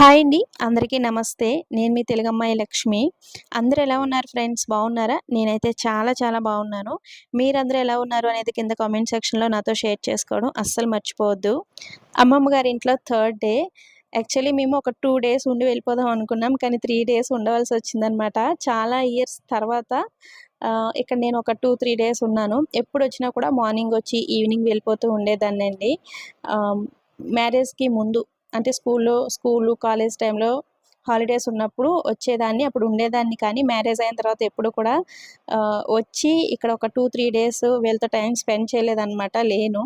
Hi అండి. అందరికీ నమస్తే. నేను మీ తెలుగమ్మాయి లక్ష్మి. అందరూ ఎలా ఉన్నారు ఫ్రెండ్స్? బాగున్నారా? నేనైతే చాలా చాలా బాగున్నాను. మీరందరూ ఎలా ఉన్నారు అనేది కింద కామెంట్ సెక్షన్లో నాతో షేర్ చేసుకోవడం అస్సలు మర్చిపోవద్దు. అమ్మమ్మ గారి ఇంట్లో థర్డ్ డే. యాక్చువల్లీ మేము ఒక టూ డేస్ ఉండి వెళ్ళిపోదాం అనుకున్నాం. కానీ త్రీ డేస్ ఉండవలసి వచ్చిందనమాట. చాలా ఇయర్స్ తర్వాత ఇక్కడ నేను ఒక టూ త్రీ డేస్ ఉన్నాను. ఎప్పుడు వచ్చినా కూడా మార్నింగ్ వచ్చి ఈవినింగ్ వెళ్ళిపోతూ ఉండేదాన్ని అండి మ్యారేజ్కి ముందు అంటే స్కూల్లో స్కూలు కాలేజ్ టైంలో హాలిడేస్ ఉన్నప్పుడు వచ్చేదాన్ని అప్పుడు ఉండేదాన్ని. కానీ మ్యారేజ్ అయిన తర్వాత ఎప్పుడు కూడా వచ్చి ఇక్కడ ఒక టూ త్రీ డేస్ వీళ్ళతో టైం స్పెండ్ చేయలేదన్నమాట. లేను.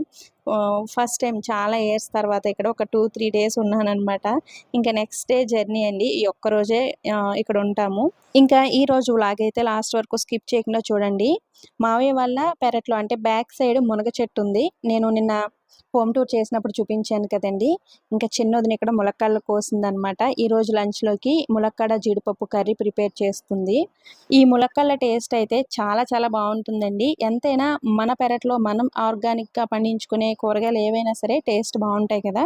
ఫస్ట్ టైం చాలా ఇయర్స్ తర్వాత ఇక్కడ ఒక టూ త్రీ డేస్ ఉన్నానన్నమాట. ఇంకా నెక్స్ట్ డే జర్నీ అండి. ఈ ఒక్క రోజే ఇక్కడ ఉంటాము. ఇంకా ఈ రోజు వ్లాగ్ అయితే లాస్ట్ వరకు స్కిప్ చేయకుండా చూడండి. మావయ్య వల్ల పెరట్లో అంటే బ్యాక్ సైడ్ మునగ చెట్టు ఉంది. నేను నిన్న హోమ్ టూర్ చేసినప్పుడు చూపించాను కదండి. ఇంకా చిన్నదిని ఇక్కడ ములక్కాడలు కోసిందనమాట. ఈరోజు లంచ్లోకి ములక్కాడ జీడిపప్పు కర్రీ ప్రిపేర్ చేస్తుంది. ఈ ములక్కాడల టేస్ట్ అయితే చాలా చాలా బాగుంటుందండి. ఎంతైనా మన పెరట్లో మనం ఆర్గానిక్గా పండించుకునే కూరగాయలు ఏవైనా సరే టేస్ట్ బాగుంటాయి కదా.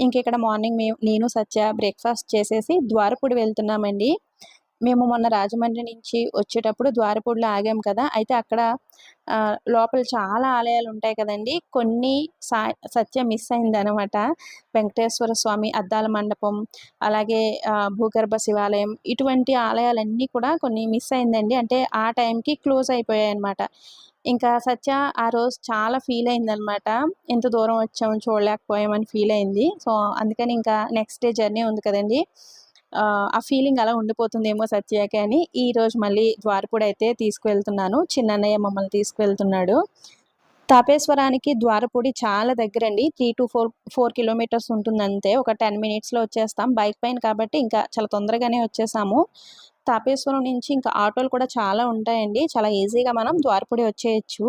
ఇంక ఇక్కడ మార్నింగ్ మేము నేను సత్య బ్రేక్ఫాస్ట్ చేసేసి ద్వారపూడి వెళ్తున్నామండి. మేము మొన్న రాజమండ్రి నుంచి వచ్చేటప్పుడు ద్వారపూడిలో ఆగాం కదా అయితే అక్కడ లోపల చాలా ఆలయాలు ఉంటాయి కదండి. కొన్ని సా సత్య మిస్ అయింది అనమాట వెంకటేశ్వర స్వామి అద్దాల మండపం అలాగే భూగర్భ శివాలయం ఇటువంటి ఆలయాలన్నీ కూడా కొన్ని మిస్ అయిందండి. అంటే ఆ టైంకి క్లోజ్ అయిపోయాయి అనమాట ఇంకా సత్య ఆ రోజు చాలా ఫీల్ అయిందనమాట ఎంత దూరం వచ్చాము చూడలేకపోయామని ఫీల్ అయింది. సో అందుకని ఇంకా నెక్స్ట్ డే జర్నీ ఉంది కదండి. ఆ, ఫీలింగ్ అలా ఉండిపోతుందేమో సత్యాకి అని ఈ రోజు మళ్ళీ ద్వారపూడి అయితే తీసుకువెళ్తున్నాను. చిన్నన్నయ్య మమ్మల్ని తీసుకువెళ్తున్నాడు. తాపేశ్వరానికి ద్వారపూడి చాలా దగ్గర అండి three to four four kilometres ఉంటుంది అంతే ఒక టెన్ మినిట్స్లో వచ్చేస్తాం. బైక్ పైన కాబట్టి ఇంకా చాలా తొందరగానే వచ్చేసాము. తాపేశ్వరం నుంచి ఇంకా ఆటోలు కూడా చాలా ఉంటాయండి. చాలా ఈజీగా మనం ద్వారపూడి వచ్చేయచ్చు.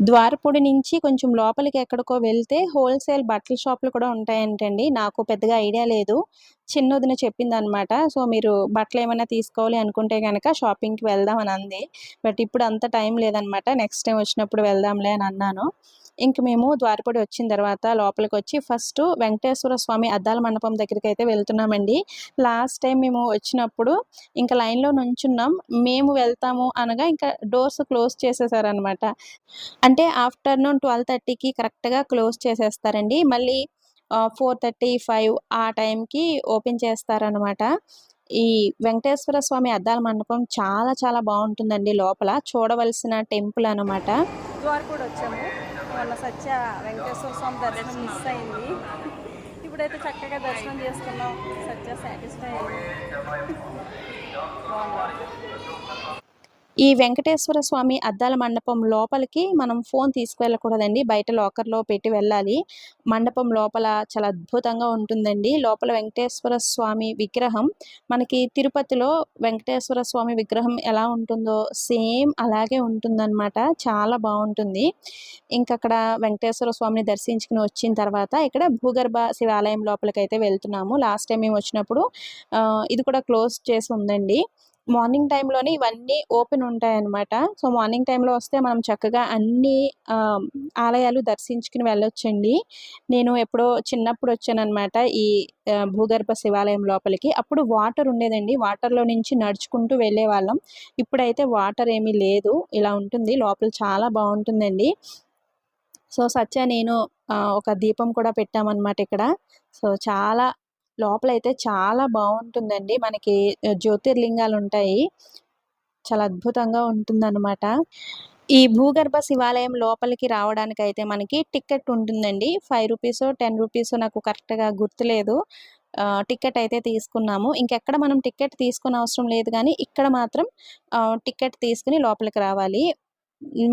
ద్వారపూడి నుంచి కొంచెం లోపలికి ఎక్కడికో వెళ్తే హోల్సేల్ బట్టల షాపులు కూడా ఉంటాయంటండి. నాకు పెద్దగా ఐడియా లేదు. చిన్నదిన చెప్పింది అనమాట సో మీరు బట్టలు ఏమైనా తీసుకోవాలి అనుకుంటే కనుక షాపింగ్కి వెళ్దాం అని అంది. బట్ ఇప్పుడు అంత టైం లేదనమాట. నెక్స్ట్ టైం వచ్చినప్పుడు వెళ్దాంలే అని అన్నాను. ఇంక మేము ద్వారపూడి వచ్చిన తర్వాత లోపలికి వచ్చి ఫస్ట్ వెంకటేశ్వర స్వామి అద్దాల మండపం దగ్గరికి అయితే వెళ్తున్నామండి. లాస్ట్ టైం మేము వచ్చినప్పుడు ఇంకా లైన్లో నుంచున్నాం. మేము వెళ్తాము అనగా ఇంకా డోర్స్ క్లోజ్ చేసేసారనమాట. అంటే ఆఫ్టర్నూన్ ట్వెల్వ్ థర్టీకి కరెక్ట్గా క్లోజ్ చేసేస్తారండి. మళ్ళీ ఫోర్ థర్టీ ఫైవ్ ఆ టైంకి ఓపెన్ చేస్తారనమాట. ఈ వెంకటేశ్వర స్వామి అద్దాల మండపం చాలా చాలా బాగుంటుందండి లోపల. చూడవలసిన టెంపుల్ అనమాట. ద్వారపూడి వచ్చాము. మొన్న సత్య వెంకటేశ్వర స్వామి దర్శనం మిస్ అయింది. ఇప్పుడైతే చక్కగా దర్శనం చేసుకున్నాం. సత్య సాటిస్ఫై అయింది ఈ వెంకటేశ్వర స్వామి అద్దాల మండపం లోపలికి మనం ఫోన్ తీసుకువెళ్ళకూడదండి. బయట లాకర్లో పెట్టి వెళ్ళాలి. మండపం లోపల చాలా అద్భుతంగా ఉంటుందండి. లోపల వెంకటేశ్వర స్వామి విగ్రహం. మనకి తిరుపతిలో వెంకటేశ్వర స్వామి విగ్రహం ఎలా ఉంటుందో సేమ్ అలాగే ఉంటుందన్నమాట. చాలా బాగుంటుంది. ఇంకా అక్కడ వెంకటేశ్వర స్వామిని దర్శించుకుని వచ్చిన తర్వాత ఇక్కడ భూగర్భ శివాలయం లోపలికి అయితే వెళ్తున్నాము. లాస్ట్ టైం మేము వచ్చినప్పుడు ఇది కూడా క్లోజ్ చేసి ఉందండి. మార్నింగ్ టైంలోనే ఇవన్నీ ఓపెన్ ఉంటాయి అన్నమాట సో మార్నింగ్ టైంలో వస్తే మనం చక్కగా అన్ని ఆలయాలు దర్శించుకుని వెళ్ళొచ్చండి. నేను ఎప్పుడో చిన్నప్పుడు వచ్చానన్నమాట ఈ భూగర్భ శివాలయం లోపలికి. అప్పుడు వాటర్ ఉండేదండి. వాటర్లో నుంచి నడుచుకుంటూ వెళ్ళే వాళ్ళం ఇప్పుడైతే వాటర్ ఏమీ లేదు. ఇలా ఉంటుంది. లోపల చాలా బాగుంటుందండి. సో సత్య నేను ఒక దీపం కూడా పెట్టామన్నమాట ఇక్కడ. సో చాలా లోపల అయితే చాలా బాగుంటుందండి మనకి జ్యోతిర్లింగాలు ఉంటాయి చాలా అద్భుతంగా ఉంటుందన్నమాట. ఈ భూగర్భ శివాలయం లోపలికి రావడానికి అయితే మనకి టికెట్ ఉంటుందండి. ఫైవ్ రూపీస్ టెన్ రూపీస్ నాకు కరెక్ట్గా గుర్తులేదు. టికెట్ అయితే తీసుకున్నాము. ఇంకెక్కడ మనం టికెట్ తీసుకునే అవసరం లేదు కానీ ఇక్కడ మాత్రం టికెట్ తీసుకుని లోపలికి రావాలి.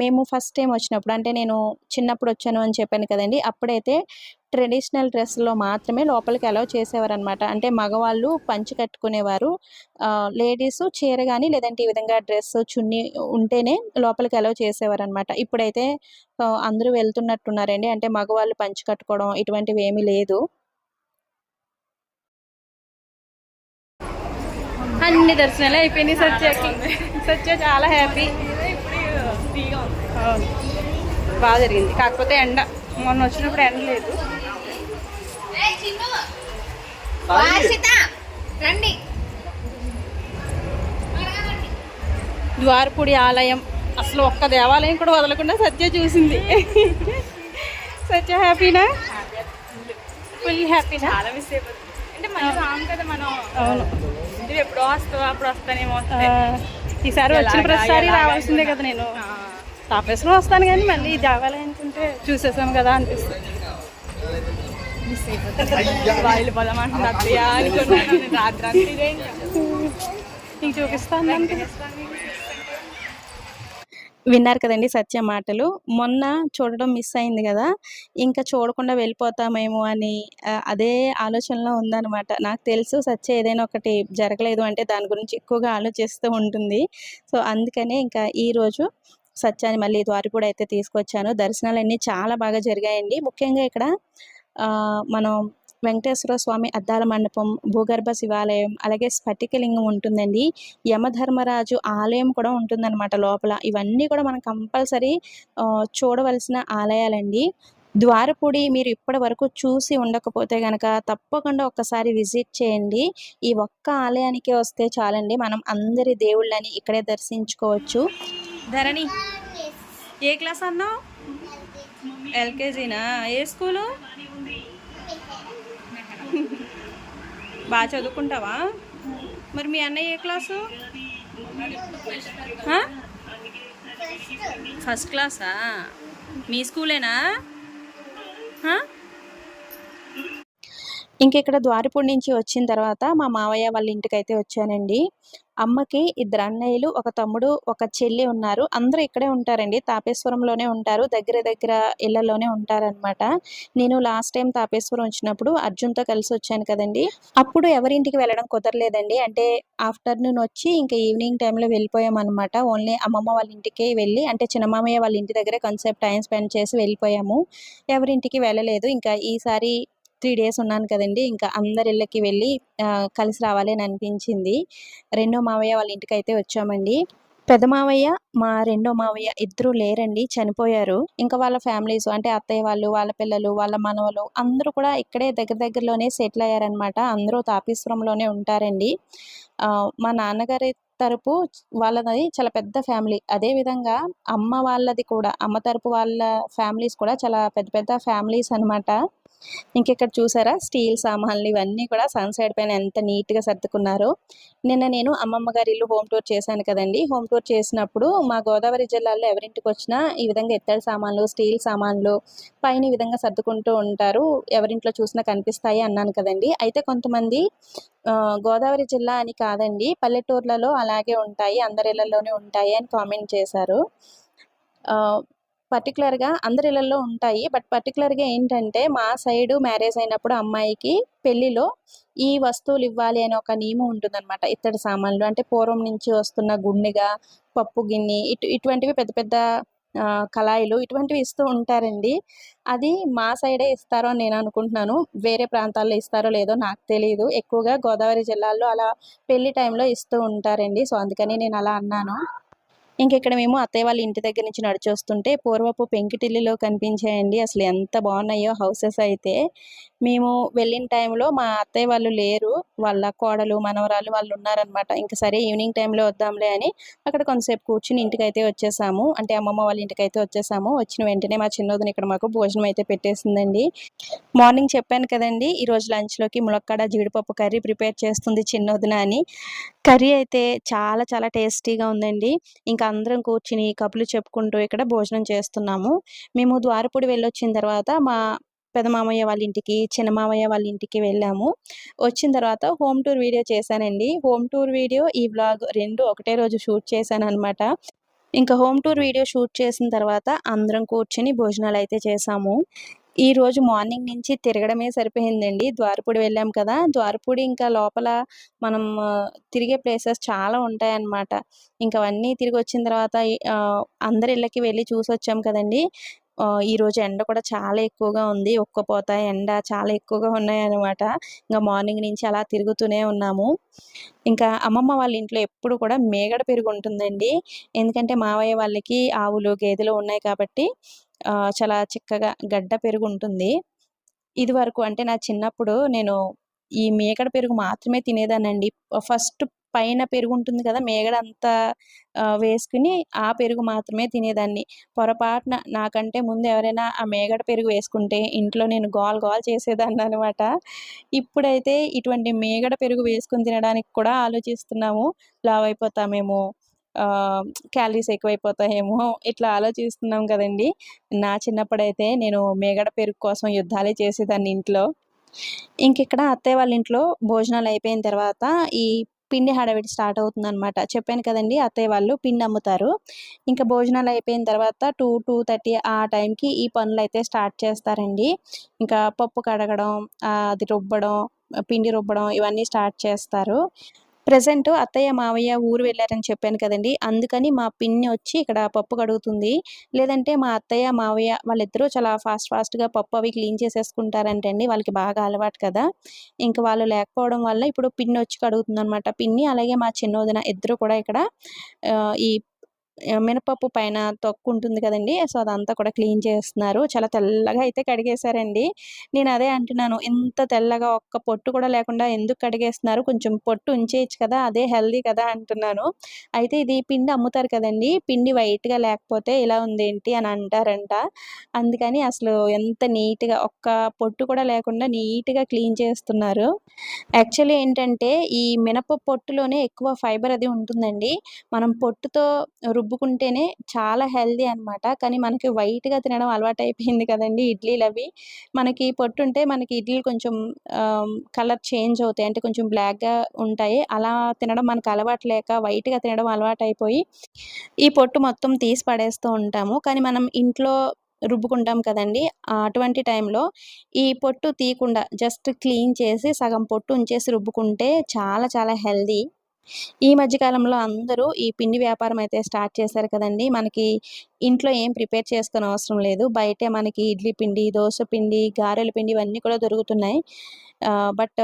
మేము ఫస్ట్ టైం వచ్చినప్పుడు అంటే నేను చిన్నప్పుడు వచ్చాను అని చెప్పాను కదండి. అప్పుడైతే ట్రెడిషనల్ డ్రెస్లో మాత్రమే లోపలికి అలౌ చేసేవారు అనమాట అంటే మగవాళ్ళు పంచి కట్టుకునేవారు. లేడీస్ చీర కానీ లేదంటే ఈ విధంగా డ్రెస్ చున్నీ ఉంటేనే లోపలికి అలౌ చేసేవారు అనమాట ఇప్పుడైతే అందరూ వెళ్తున్నట్టున్నారండి. అంటే మగవాళ్ళు పంచి కట్టుకోవడం ఇటువంటివి ఏమీ లేదు. అన్ని దర్శనాలు అయిపోయినాయి సత్యకి. సత్య చాలా హ్యాపీ. బాగా జరిగింది. కాకపోతే ఎండ మొన్న వచ్చినప్పుడు ఎండ లేదు. ద్వారపూడి ఆలయం. అసలు ఒక్క దేవాలయం కూడా వదలకుండా సత్య చూసింది. సత్య హ్యాపీనా? ఫుల్ హ్యాపీనా? చాలా మిస్ అయిపోతుంది. అంటే మన కదా మనం అవును. ఇది ఎప్పుడో వస్తావా అప్పుడు వస్తానేమో ఈసారి వచ్చిన ప్రతిసారి రావాల్సిందే కదా నేను. తాపేశ్వరం వస్తాను కానీ మళ్ళీ ఈ దేవాలయం అనుకుంటే చూసేసాం కదా అనిపిస్తుంది. మిస్ అయిపోతుంది వాళ్ళు పోదామంటుంది అత్తయ్య అనుకున్నాను నేను రాత్రి అంతా ఇదే ఇంకా. నీకు చూపిస్తాను అంటే విన్నారు కదండి సత్య మాటలు. మొన్న చూడడం మిస్ అయింది కదా. ఇంకా చూడకుండా వెళ్ళిపోతామేమో అని అదే ఆలోచనలో ఉందన్నమాట. నాకు తెలుసు సత్య ఏదైనా ఒకటి జరగలేదు అంటే దాని గురించి ఎక్కువగా ఆలోచిస్తూ ఉంటుంది. సో అందుకనే ఇంకా ఈరోజు సత్యాన్ని మళ్ళీ ద్వారపూడి అయితే తీసుకొచ్చాను. దర్శనాలన్నీ చాలా బాగా జరిగాయండి. ముఖ్యంగా ఇక్కడ మనం వెంకటేశ్వర స్వామి అద్దాల మండపం భూగర్భ శివాలయం అలాగే స్ఫటికలింగం ఉంటుందండి. యమధర్మరాజు ఆలయం కూడా ఉంటుందన్నమాట లోపల. ఇవన్నీ కూడా మనం కంపల్సరీ చూడవలసిన ఆలయాలండి. ద్వారపూడి మీరు ఇప్పటి వరకు చూసి ఉండకపోతే కనుక తప్పకుండా ఒక్కసారి విజిట్ చేయండి. ఈ ఒక్క ఆలయానికి వస్తే చాలండి. మనం అందరి దేవుళ్ళని ఇక్కడే దర్శించుకోవచ్చు. ధరణి ఏ క్లాస్ అన్నావు? ఎల్కేజీనా? ఏ స్కూలు? బాగా చదువుకుంటావా? మరి మీ అన్నయ్య ఏ క్లాసు? ఫస్ట్ క్లాసా? మీ స్కూలేనా? ఇంక ఇక్కడ ద్వారపూడి నుంచి వచ్చిన తర్వాత మా మావయ్య వాళ్ళ ఇంటికి అయితే వచ్చానండి. అమ్మకి ఇద్దరు అన్నయ్యలు ఒక తమ్ముడు ఒక చెల్లి ఉన్నారు. అందరూ ఇక్కడే ఉంటారండి. తాపేశ్వరంలోనే ఉంటారు. దగ్గర దగ్గర ఇళ్ళలోనే ఉంటారనమాట నేను లాస్ట్ టైం తాపేశ్వరం వచ్చినప్పుడు అర్జున్తో కలిసి వచ్చాను కదండి. అప్పుడు ఎవరింటికి వెళ్ళడం కుదరలేదండి. అంటే ఆఫ్టర్నూన్ వచ్చి ఇంకా ఈవినింగ్ టైంలో వెళ్ళిపోయాం అనమాట ఓన్లీ అమ్మమ్మ వాళ్ళ ఇంటికి వెళ్ళి అంటే చిన్నమామయ్య వాళ్ళ ఇంటి దగ్గరే కొంతసేపు టైం స్పెండ్ చేసి వెళ్ళిపోయాము. ఎవరింటికి వెళ్ళలేదు. ఇంకా ఈసారి త్రీ డేస్ ఉన్నాను కదండి ఇంకా అందరి ఇళ్ళకి వెళ్ళి కలిసి రావాలి అని అనిపించింది. రెండో మావయ్య వాళ్ళ ఇంటికి అయితే వచ్చామండి. పెద్ద మావయ్య మా రెండో మావయ్య ఇద్దరు లేరండి చనిపోయారు. ఇంకా వాళ్ళ ఫ్యామిలీస్ అంటే అత్తయ్య వాళ్ళు వాళ్ళ పిల్లలు వాళ్ళ మనవలు అందరూ కూడా ఇక్కడే దగ్గర దగ్గరలోనే సెటిల్ అయ్యారనమాట అందరూ తాపీశ్వరంలోనే ఉంటారండి. మా నాన్నగారి తరపు వాళ్ళది చాలా పెద్ద ఫ్యామిలీ. అదే విధంగా అమ్మ వాళ్ళది కూడా అమ్మ తరపు వాళ్ళ ఫ్యామిలీస్ కూడా చాలా పెద్ద పెద్ద ఫ్యామిలీస్ అనమాట ఇంకెక్కడ చూసారా? స్టీల్ సామాన్లు ఇవన్నీ కూడా సన్ సైడ్ పైన ఎంత నీట్గా సర్దుకున్నారో. నిన్న నేను అమ్మమ్మ గారి ఇల్లు హోమ్ టూర్ చేశాను కదండి. హోమ్ టూర్ చేసినప్పుడు మా గోదావరి జిల్లాలో ఎవరింటికి వచ్చినా ఈ విధంగా ఎత్తడి సామాన్లు స్టీల్ సామాన్లు పైన ఈ విధంగా సర్దుకుంటూ ఉంటారు. ఎవరింట్లో చూసినా కనిపిస్తాయి అన్నాను కదండి. అయితే కొంతమంది గోదావరి జిల్లా అని కాదండి పల్లెటూర్లలో అలాగే ఉంటాయి అందరి ఇళ్ళలోనే ఉంటాయి అని కామెంట్ చేశారు. పర్టికులర్గా అందరి ఇళ్ళల్లో ఉంటాయి. బట్ పర్టికులర్గా ఏంటంటే మా సైడు మ్యారేజ్ అయినప్పుడు అమ్మాయికి పెళ్ళిలో ఈ వస్తువులు ఇవ్వాలి అనే ఒక నియమం ఉంటుందన్నమాట. ఇత్తడి సామాన్లు అంటే పూర్వం నుంచి వస్తున్న గుండెగా పప్పు గిన్నె ఇటు ఇటువంటివి పెద్ద పెద్ద కళాయిలు ఇటువంటివి ఇస్తూ ఉంటారండి. అది మా సైడే ఇస్తారో అని నేను అనుకుంటున్నాను. వేరే ప్రాంతాల్లో ఇస్తారో లేదో నాకు తెలియదు ఎక్కువగా గోదావరి జిల్లాల్లో అలా పెళ్ళి టైంలో ఇస్తూ ఉంటారండి. సో అందుకని నేను అలా అన్నాను. ఇంక ఇక్కడ మేము అత్తయ్య వాళ్ళ ఇంటి దగ్గర నుంచి నడిచి వస్తుంటే పూర్వపు పెంకిటిల్లిలో కనిపించాయండి. అసలు ఎంత బాగున్నాయో హౌసెస్ అయితే. మేము వెళ్ళిన టైంలో మా అత్తయ్య వాళ్ళు లేరు. వాళ్ళ కోడలు మనవరాలు వాళ్ళు ఉన్నారనమాట ఇంకా సరే ఈవినింగ్ టైంలో వద్దాంలే అని అక్కడ కొంతసేపు కూర్చుని ఇంటికి అయితే వచ్చేసాము. అంటే అమ్మమ్మ వాళ్ళ ఇంటికి అయితే వచ్చేసాము. వచ్చిన వెంటనే మా చిన్నోదిన ఇక్కడ మాకు భోజనం అయితే పెట్టేసిందండి. మార్నింగ్ చెప్పాను కదండి ఈ రోజు లంచ్లోకి ములక్కాడ జీడిపప్పు కర్రీ ప్రిపేర్ చేస్తుంది చిన్నోదిన అని. కర్రీ అయితే చాలా చాలా టేస్టీగా ఉందండి. ఇంకా అందరం కూర్చుని కప్పులు చెప్పుకుంటూ ఇక్కడ భోజనం చేస్తున్నాము. మేము ద్వారపూడి వెళ్ళొచ్చిన తర్వాత మా పెద్ద మామయ్య వాళ్ళ ఇంటికి చిన్న మామయ్య వాళ్ళ ఇంటికి వెళ్ళాము. వచ్చిన తర్వాత హోమ్ టూర్ వీడియో చేశానండి. హోమ్ టూర్ వీడియో ఈ వ్లాగ్ రెండు ఒకటే రోజు షూట్ చేశాను అనమాట ఇంకా హోమ్ టూర్ వీడియో షూట్ చేసిన తర్వాత అందరం కూర్చొని భోజనాలు అయితే చేసాము ఈ రోజు మార్నింగ్ నుంచి తిరగడమే సరిపోయిందండి. ద్వారపూడి వెళ్ళాం కదా. ద్వారపూడి ఇంకా లోపల మనం తిరిగే ప్లేసెస్ చాలా ఉంటాయన్నమాట. ఇంకా అవన్నీ తిరిగి వచ్చిన తర్వాత అందరి ఇళ్ళకి వెళ్ళి చూసి వచ్చాం కదండి. ఈరోజు ఎండ కూడా చాలా ఎక్కువగా ఉంది. ఒక్కపోత ఎండ చాలా ఎక్కువగా ఉన్నాయన్నమాట. ఇంకా మార్నింగ్ నుంచి అలా తిరుగుతూనే ఉన్నాము. ఇంకా అమ్మమ్మ వాళ్ళ ఇంట్లో ఎప్పుడు కూడా మేగడ పెరుగు ఉంటుందండి. ఎందుకంటే మావయ్య వాళ్ళకి ఆవులు గేదెలు ఉన్నాయి కాబట్టి చాలా చిక్కగా గడ్డ పెరుగు ఉంటుంది. ఇది వరకు అంటే నా చిన్నప్పుడు నేను ఈ మేగడ పెరుగు మాత్రమే తినేదానండి ఫస్ట్ పైన పెరుగు ఉంటుంది కదా! మేగడ అంతా ఆ పెరుగు మాత్రమే తినేదాన్ని. పొరపాటున నాకంటే ముందు ఎవరైనా ఆ మేగడ పెరుగు వేసుకుంటే ఇంట్లో నేను గోల్ గోల్ చేసేదాన్ని అనమాట ఇప్పుడైతే ఇటువంటి మేగడ పెరుగు వేసుకుని తినడానికి కూడా ఆలోచిస్తున్నాము. లావ్ అయిపోతామేమో క్యాలరీస్ ఎక్కువైపోతాయేమో ఇట్లా ఆలోచిస్తున్నాం కదండీ! నా చిన్నప్పుడైతే నేను మేగడ పెరుగు కోసం యుద్ధాలే చేసేదాన్ని ఇంట్లో. ఇంకిక్కడ అత్తయ్య వాళ్ళ ఇంట్లో భోజనాలు అయిపోయిన తర్వాత ఈ పిండి హడావిడి స్టార్ట్ అవుతుంది అనమాట చెప్పాను కదండీ! అత్తయ్య వాళ్ళు పిండి అమ్ముతారు. ఇంకా భోజనాలు అయిపోయిన తర్వాత 2, 2:30 ఆ టైంకి ఈ పనులు అయితే స్టార్ట్ చేస్తారండి. ఇంకా పప్పు కడగడం, అది రుబ్బడం, పిండి రుబ్బడం ఇవన్నీ స్టార్ట్ చేస్తారు. ప్రజెంట్ అత్తయ్య, మావయ్య ఊరు వెళ్ళారని చెప్పాను కదండీ! అందుకని మా పిన్ని వచ్చి ఇక్కడ పప్పు కడుగుతుంది. లేదంటే మా అత్తయ్య, మావయ్య వాళ్ళిద్దరూ చాలా ఫాస్ట్ ఫాస్ట్‌గా పప్పు అవి క్లీన్ చేసేసుకుంటారంటండి. వాళ్ళకి బాగా అలవాటు కదా! ఇంక వాళ్ళు లేకపోవడం వల్ల ఇప్పుడు పిన్ని వచ్చి కడుగుతుందనమాట. పిన్ని అలాగే మా చిన్నోదిన ఇద్దరు కూడా ఇక్కడ ఈ మినపప్పు పైన తొక్కు ఉంటుంది కదండి సో, అదంతా కూడా క్లీన్ చేస్తున్నారు. చాలా తెల్లగా అయితే కడిగేశారండి. నేను అదే అంటున్నాను. ఇంత తెల్లగా ఒక్క పొట్టు కూడా లేకుండా ఎందుకు కడిగేస్తున్నారు? కొంచెం పొట్టు ఉంచేయొచ్చు కదా! అదే హెల్దీ కదా! అంటున్నాను. అయితే ఇది పిండి అమ్ముతారు కదండి పిండి వైట్‌గా లేకపోతే ఇలా ఉందేంటి అని అంటారంట. అందుకని అసలు ఎంత నీట్‌గా ఒక్క పొట్టు కూడా లేకుండా నీట్‌గా క్లీన్ చేస్తున్నారు. యాక్చువల్లీ ఏంటంటే ఈ మినప పొట్టులోనే ఎక్కువ ఫైబర్ అది ఉంటుందండి. మనం పొట్టుతో రుబ్బుకుంటేనే చాలా హెల్దీ అనమాట. కానీ మనకి వైట్‌గా తినడం అలవాటు అయిపోయింది కదండి ఇడ్లీలు అవి మనకి పొట్టుంటే మనకి ఇడ్లీలు కొంచెం కలర్ చేంజ్ అవుతాయి. అంటే కొంచెం బ్లాక్‌గా ఉంటాయి. అలా తినడం మనకు అలవాటు లేక వైట్‌గా తినడం అలవాటయిపోయి ఈ పొట్టు మొత్తం తీసి పడేస్తూ ఉంటాము. కానీ మనం ఇంట్లో రుబ్బుకుంటాం కదండీ! అటువంటి టైంలో ఈ పొట్టు తీయకుండా జస్ట్ క్లీన్ చేసి సగం పొట్టు ఉంచేసి రుబ్బుకుంటే చాలా చాలా హెల్దీ ఈ మధ్య కాలంలో అందరూ ఈ పిండి వ్యాపారం అయితే స్టార్ట్ చేశారు కదండి మనకి ఇంట్లో ఏం ప్రిపేర్ చేసుకోనవసరం లేదు. బయటే మనకి ఇడ్లీ పిండి, దోశ పిండి, గారెల పిండి ఇవన్నీ కూడా దొరుకుతున్నాయి. బట్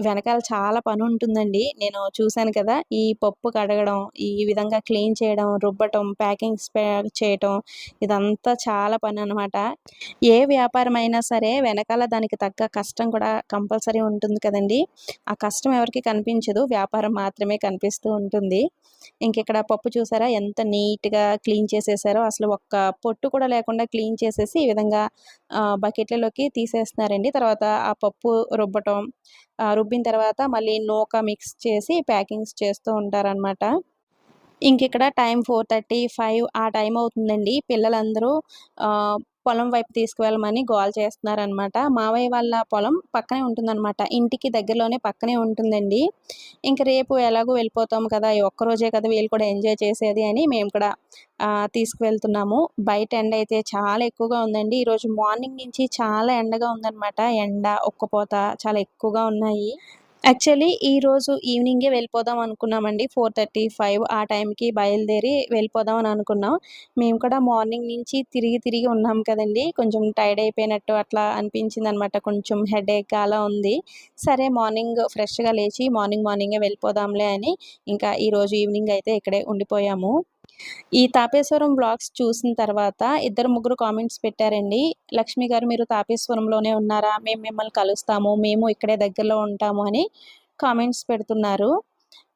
వెనకాల చాలా పని ఉంటుందండి నేను చూశాను కదా! ఈ పప్పు కడగడం, ఈ విధంగా క్లీన్ చేయడం, రుబ్బటం, ప్యాకింగ్స్ పే చేయటం ఇదంతా చాలా పని అనమాట ఏ వ్యాపారం అయినా సరే వెనకాల దానికి తగ్గ కష్టం కూడా కంపల్సరీ ఉంటుంది కదండి ఆ కష్టం ఎవరికి కనిపించదు. వ్యాపారం మాత్రమే కనిపిస్తూ ఉంటుంది. ఇంకిక్కడ పప్పు చూసారా ఎంత నీట్‌గా క్లీన్ చేసేసారో అసలు ఒక్క పొట్టు కూడా లేకుండా క్లీన్ చేసేసి ఈ విధంగా బకెట్లలోకి తీసేస్తున్నారండి. తర్వాత ఆ పప్పు రుబ్బటం, రుబ్బిన తర్వాత మళ్ళీ నూక మిక్స్ చేసి ప్యాకింగ్స్ చేస్తూ ఉంటారనమాట. ఇంకిక్కడ టైం 4:30, 5 ఆ టైం అవుతుందండి. పిల్లలందరూ పొలం వైపు తీసుకువెళ్ళమని గోల చేస్తున్నారనమాట. మావయ్య వాళ్ళ పొలం పక్కనే ఉంటుందనమాట. ఇంటికి దగ్గరలోనే పక్కనే ఉంటుందండి. ఇంక రేపు ఎలాగో వెళ్ళిపోతాం కదా! ఈ ఒక్కరోజే కదా వీళ్ళు కూడా ఎంజాయ్ చేసేది అని మేము కూడా తీసుకువెళ్తున్నాము. బయట ఎండ అయితే చాలా ఎక్కువగా ఉందండి. ఈరోజు మార్నింగ్ నుంచి చాలా ఎండగా ఉందన్నమాట ఎండ, ఉక్కపోత చాలా ఎక్కువగా ఉన్నాయి. యాక్చువల్లీ ఈరోజు ఈవినింగే వెళ్ళిపోదాం అనుకున్నామండి. 4:30, 5 ఆ టైంకి బయలుదేరి వెళ్ళిపోదాం అని అనుకున్నాం. మేము కూడా మార్నింగ్ నుంచి తిరిగి తిరిగి ఉన్నాం కదండీ! కొంచెం టైర్డ్ అయిపోయినట్టు అట్లా అనిపించిందనమాట. కొంచెం హెడేక్ అలా ఉంది. సరే మార్నింగ్ ఫ్రెష్‌గా లేచి మార్నింగ్ మార్నింగే వెళ్ళిపోదాంలే అని ఇంకా ఈరోజు ఈవినింగ్ అయితే ఇక్కడే ఉండిపోయాము. ఈ తాపేశ్వరం బ్లాగ్స్ చూసిన తర్వాత ఇద్దరు ముగ్గురు కామెంట్స్ పెట్టారండి. లక్ష్మి గారు మీరు తాపేశ్వరంలోనే ఉన్నారా? మేము మిమ్మల్ని కలుస్తాము. మేము ఇక్కడే దగ్గరలో ఉంటాము అని కామెంట్స్ పెడుతున్నారు.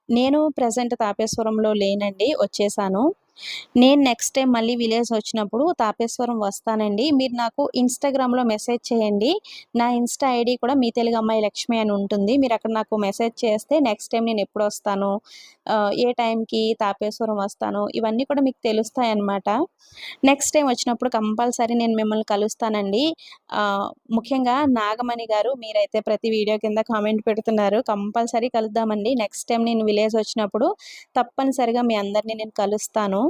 నేను ప్రజెంట్ తాపేశ్వరంలో లేనండి. వచ్చేసాను. నేను నెక్స్ట్ టైం మళ్ళీ విలేజ్ వచ్చినప్పుడు తాపేశ్వరం వస్తానండి. మీరు నాకు ఇన్‌స్టాగ్రామ్‌లో మెసేజ్ చేయండి. నా ఇన్‌స్టా ఐడి కూడా మీ తెలుగు అమ్మాయి లక్ష్మి అని ఉంటుంది. మీరు అక్కడ నాకు మెసేజ్ చేస్తే నెక్స్ట్ టైం నేను ఎప్పుడు వస్తాను ఏ టైంకి తాపేశ్వరం వస్తాను ఇవన్నీ కూడా మీకు తెలుస్తాయన్నమాట. నెక్స్ట్ టైం వచ్చినప్పుడు కంపల్సరీ నేను మిమ్మల్ని కలుస్తానండి. ముఖ్యంగా నాగమణి గారు మీరైతే ప్రతి వీడియో కింద కామెంట్ పెడుతున్నారు. కంపల్సరీ కలుద్దామండి. నెక్స్ట్ టైం నేను విలేజ్ వచ్చినప్పుడు తప్పనిసరిగా మీ అందరిని నేను కలుస్తాను.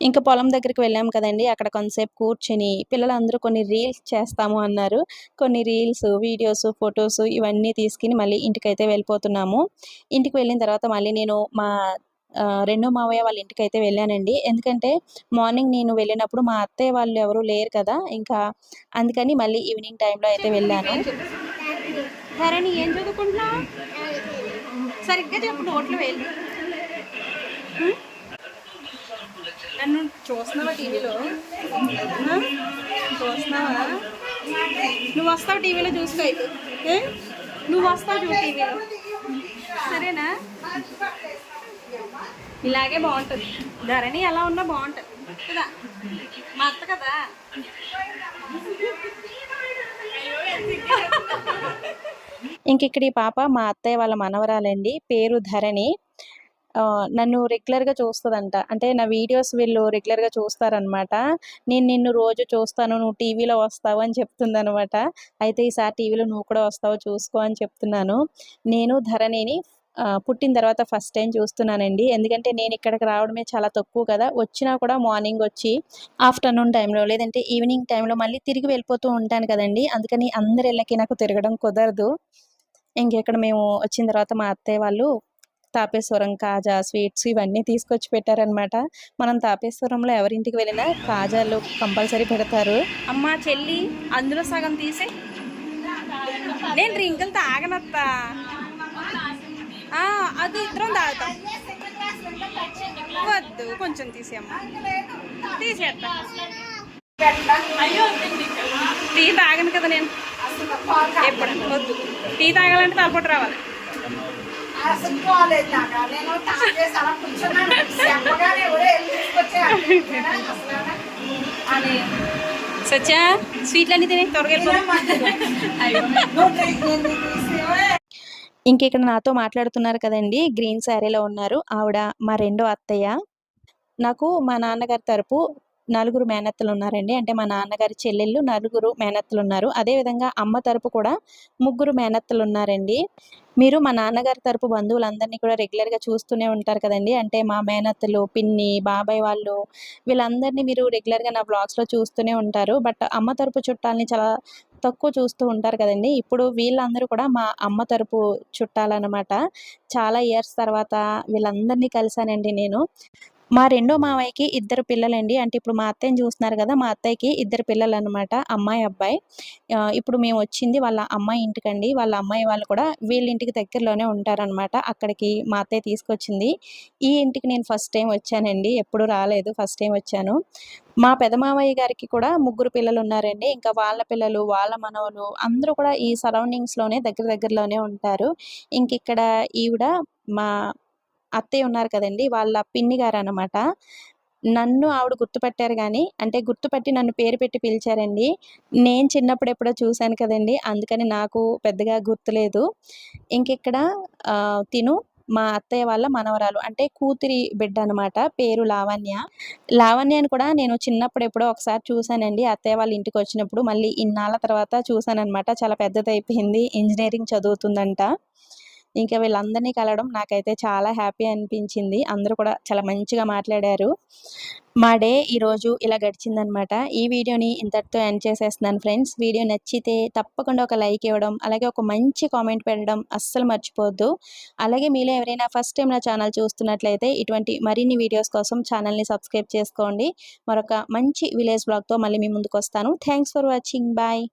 ఇంక పొలం దగ్గరికి వెళ్ళాం కదండీ! అక్కడ కొంతసేపు కూర్చొని పిల్లలందరూ కొన్ని రీల్స్ చేస్తాము అన్నారు. కొన్ని రీల్స్, వీడియోస్, ఫోటోస్ ఇవన్నీ తీసుకొని మళ్ళీ ఇంటికైతే వెళ్ళిపోతున్నాము. ఇంటికి వెళ్ళిన తర్వాత మళ్ళీ నేను మా రెండో మావయ్య వాళ్ళ ఇంటికైతే వెళ్ళానండి. ఎందుకంటే మార్నింగ్ నేను వెళ్ళినప్పుడు మా అత్తయ్య వాళ్ళు ఎవరు లేరు కదా! ఇంకా అందుకని మళ్ళీ ఈవినింగ్ టైంలో అయితే వెళ్ళాను. ధరణి ఏం చదువుకుంటున్నావు? సరిగ్గా చెప్పు నోట్లో వేలు. హ్మ్? చూస్తున్నావా టీవీలో? చూస్తున్నావా? నువ్వు వస్తావు టీవీలో చూసుకో అయితే. నువ్వు వస్తావు చూ టీవీలో. సరేనా? ఇలాగే బాగుంటుంది. ధరణి ఎలా ఉన్నా బాగుంటుంది. కదా? మా అత్త కదా? ఇంక ఇక్కడ ఈ పాప? మా అత్తయ్య వాళ్ళ మనవరాలండి. పేరు ధరణి. నన్ను రెగ్యులర్గా చూస్తుందంట. అంటే నా వీడియోస్ వీళ్ళు రెగ్యులర్గా చూస్తారనమాట. నేను నిన్ను రోజు చూస్తాను నువ్వు టీవీలో వస్తావు అని చెప్తుంది అనమాట అయితే ఈసారి టీవీలో నువ్వు కూడా వస్తావు చూసుకో అని చెప్తున్నాను. నేను ధరణిని పుట్టిన తర్వాత ఫస్ట్ టైం చూస్తున్నానండి. ఎందుకంటే నేను ఇక్కడికి రావడమే చాలా తక్కువ కదా. వచ్చినా కూడా మార్నింగ్ వచ్చి ఆఫ్టర్నూన్ టైంలో లేదంటే ఈవినింగ్ టైంలో మళ్ళీ తిరిగి వెళ్ళిపోతూ ఉంటాను కదండి. అందుకని అందరి ఇళ్ళకి నాకు తిరగడం కుదరదు. ఇంకెక్కడ మేము వచ్చిన తర్వాత మా అత్తయ్య వాళ్ళు తాపేశ్వరం కాజా స్వీట్స్ ఇవన్నీ తీసుకొచ్చి పెట్టారనమాట మనం తాపేశ్వరంలో ఎవరింటికి వెళ్ళినా కాజాలు కంపల్సరీ పెడతారు. అమ్మా చెల్లి అందులో సగం తీసే. నేను డ్రింకులు తాగనత్తా. ఆ, అది ఇద్దరం తాగుతాం. వద్దు కొంచెం తీసేయమ్మా. తీసేస్తా టీ తాగను కదా నేను. ఎప్పుడు? వద్దు. టీ తాగాలంటే తలపట్టు రావాలి. సత్యా స్వీట్లు అన్ని తినే త్వరగా ఇంక ఇక్కడ నాతో మాట్లాడుతున్నారు కదండి గ్రీన్ శారీలో ఉన్నారు. ఆవిడ మా రెండో అత్తయ్య. నాకు మా నాన్నగారి తరపు నలుగురు మేనత్తలు ఉన్నారండి అంటే మా నాన్నగారి చెల్లెళ్ళు నలుగురు మేనత్తలు ఉన్నారు అదేవిధంగా అమ్మ తరపు కూడా ముగ్గురు మేనత్తలు ఉన్నారండి మీరు మా నాన్నగారి తరపు బంధువులందరినీ కూడా రెగ్యులర్గా చూస్తూనే ఉంటారు కదండి. అంటే మా మేనత్తలు పిన్ని బాబాయ్ వాళ్ళు వీళ్ళందరినీ మీరు రెగ్యులర్గా నా బ్లాగ్స్లో చూస్తూనే ఉంటారు. బట్ అమ్మ తరపు చుట్టాలని చాలా తక్కువ చూస్తూ ఉంటారు కదండి. ఇప్పుడు వీళ్ళందరూ కూడా మా అమ్మ తరపు చుట్టాలన్నమాట. చాలా ఇయర్స్ తర్వాత వీళ్ళందరినీ కలిశానండి నేను. మా రెండో మావయ్యకి ఇద్దరు పిల్లలండి. అంటే ఇప్పుడు మా అత్తయ్యని చూస్తున్నారు కదా మా అత్తయ్యకి ఇద్దరు పిల్లలు అనమాట అమ్మాయి అబ్బాయి. ఇప్పుడు మేము వచ్చింది వాళ్ళ అమ్మాయి ఇంటికండి. వాళ్ళ అమ్మాయి వాళ్ళు కూడా వీళ్ళ ఇంటికి దగ్గరలోనే ఉంటారనమాట అక్కడికి మా అత్తయ్య తీసుకొచ్చింది. ఈ ఇంటికి నేను ఫస్ట్ టైం వచ్చానండి. ఎప్పుడు రాలేదు ఫస్ట్ టైం వచ్చాను. మా పెదమావయ్య గారికి కూడా ముగ్గురు పిల్లలు ఉన్నారండి. ఇంకా వాళ్ళ పిల్లలు వాళ్ళ మనవలు అందరూ కూడా ఈ సరౌండింగ్స్లోనే దగ్గర దగ్గరలోనే ఉంటారు. ఇంక ఇక్కడ ఈవిడ మా అత్తయ్య ఉన్నారు కదండి వాళ్ళ పిన్ని గారు అనమాట నన్ను ఆవిడ గుర్తుపట్టారు కానీ అంటే గుర్తుపట్టి నన్ను పేరు పెట్టి పిలిచారండి. నేను చిన్నప్పుడు ఎప్పుడో చూశాను కదండి అందుకని నాకు పెద్దగా గుర్తులేదు. ఇంకిక్కడ తిను మా అత్తయ్య వాళ్ళ మనవరాలు అంటే కూతురి బిడ్డ అనమాట పేరు లావణ్య. లావణ్యని కూడా నేను చిన్నప్పుడు ఎప్పుడో ఒకసారి చూశానండి అత్తయ్య వాళ్ళ ఇంటికి వచ్చినప్పుడు మళ్ళీ ఇన్నాళ్ళ తర్వాత చూశానన్నమాట చాలా పెద్దదైపోయింది ఇంజనీరింగ్ చదువుతుందంట. ఇంకా వీళ్ళందరినీ కలవడం నాకైతే చాలా హ్యాపీ అనిపించింది. అందరూ కూడా చాలా మంచిగా మాట్లాడారు. మా డే ఈరోజు ఇలా గడిచిందనమాట ఈ వీడియోని ఇంతటితో ఎండ్ చేసేస్తున్నాను ఫ్రెండ్స్. వీడియో నచ్చితే తప్పకుండా ఒక లైక్ ఇవ్వడం అలాగే ఒక మంచి కామెంట్ పెట్టడం అస్సలు మర్చిపోవద్దు అలాగే మీలో ఎవరైనా ఫస్ట్ టైం నా ఛానల్ చూస్తున్నట్లయితే ఇటువంటి మరిన్ని వీడియోస్ కోసం ఛానల్ని సబ్స్క్రైబ్ చేసుకోండి. మరొక మంచి విలేజ్ బ్లాగ్తో మళ్ళీ మీ ముందుకు వస్తాను థ్యాంక్స్ ఫర్ వాచింగ్. బాయ్.